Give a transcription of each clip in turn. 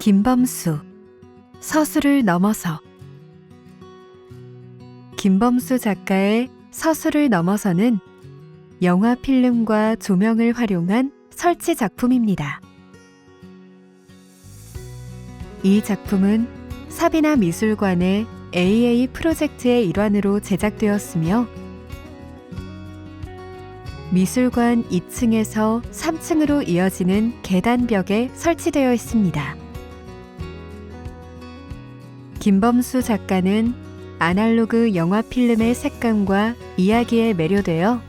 김범수 서술을 넘어서 김범수 작가의 서술을 넘어서는 영화 필름과 조명을 활용한 설치 작품입니다. 이 작품은 사비나 미술관의 AA 프로젝트의 일환으로 제작되었으며 미술관 2층에서 3층으로 이어지는 계단벽에 설치되어 있습니다. 김범수 작가는 아날로그 영화 필름의 색감과 이야기에 매료되어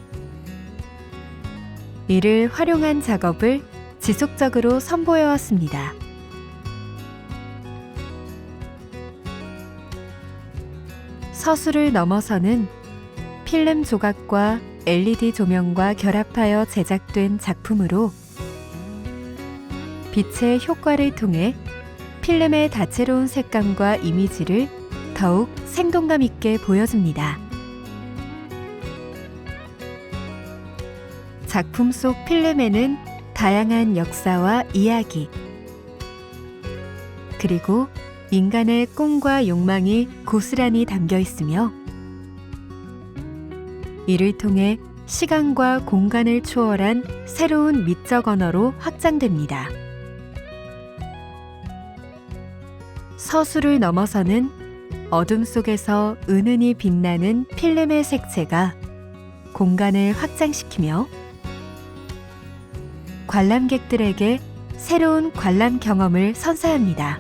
이를 활용한 작업을 지속적으로 선보여 왔습니다. 서술을 넘어서는 필름 조각과 LED 조명과 결합하여 제작된 작품으로 빛의 효과를 통해 필름의 다채로운 색감과 이미지를 더욱 생동감 있게 보여줍니다. 작품 속 필름에는 다양한 역사와 이야기, 그리고 인간의 꿈과 욕망이 고스란히 담겨 있으며 이를 통해 시간과 공간을 초월한 새로운 미적 언어로 확장됩니다. 서술을 넘어서는 어둠 속에서 은은히 빛나는 필름의 색채가 공간을 확장시키며 관람객들에게 새로운 관람 경험을 선사합니다.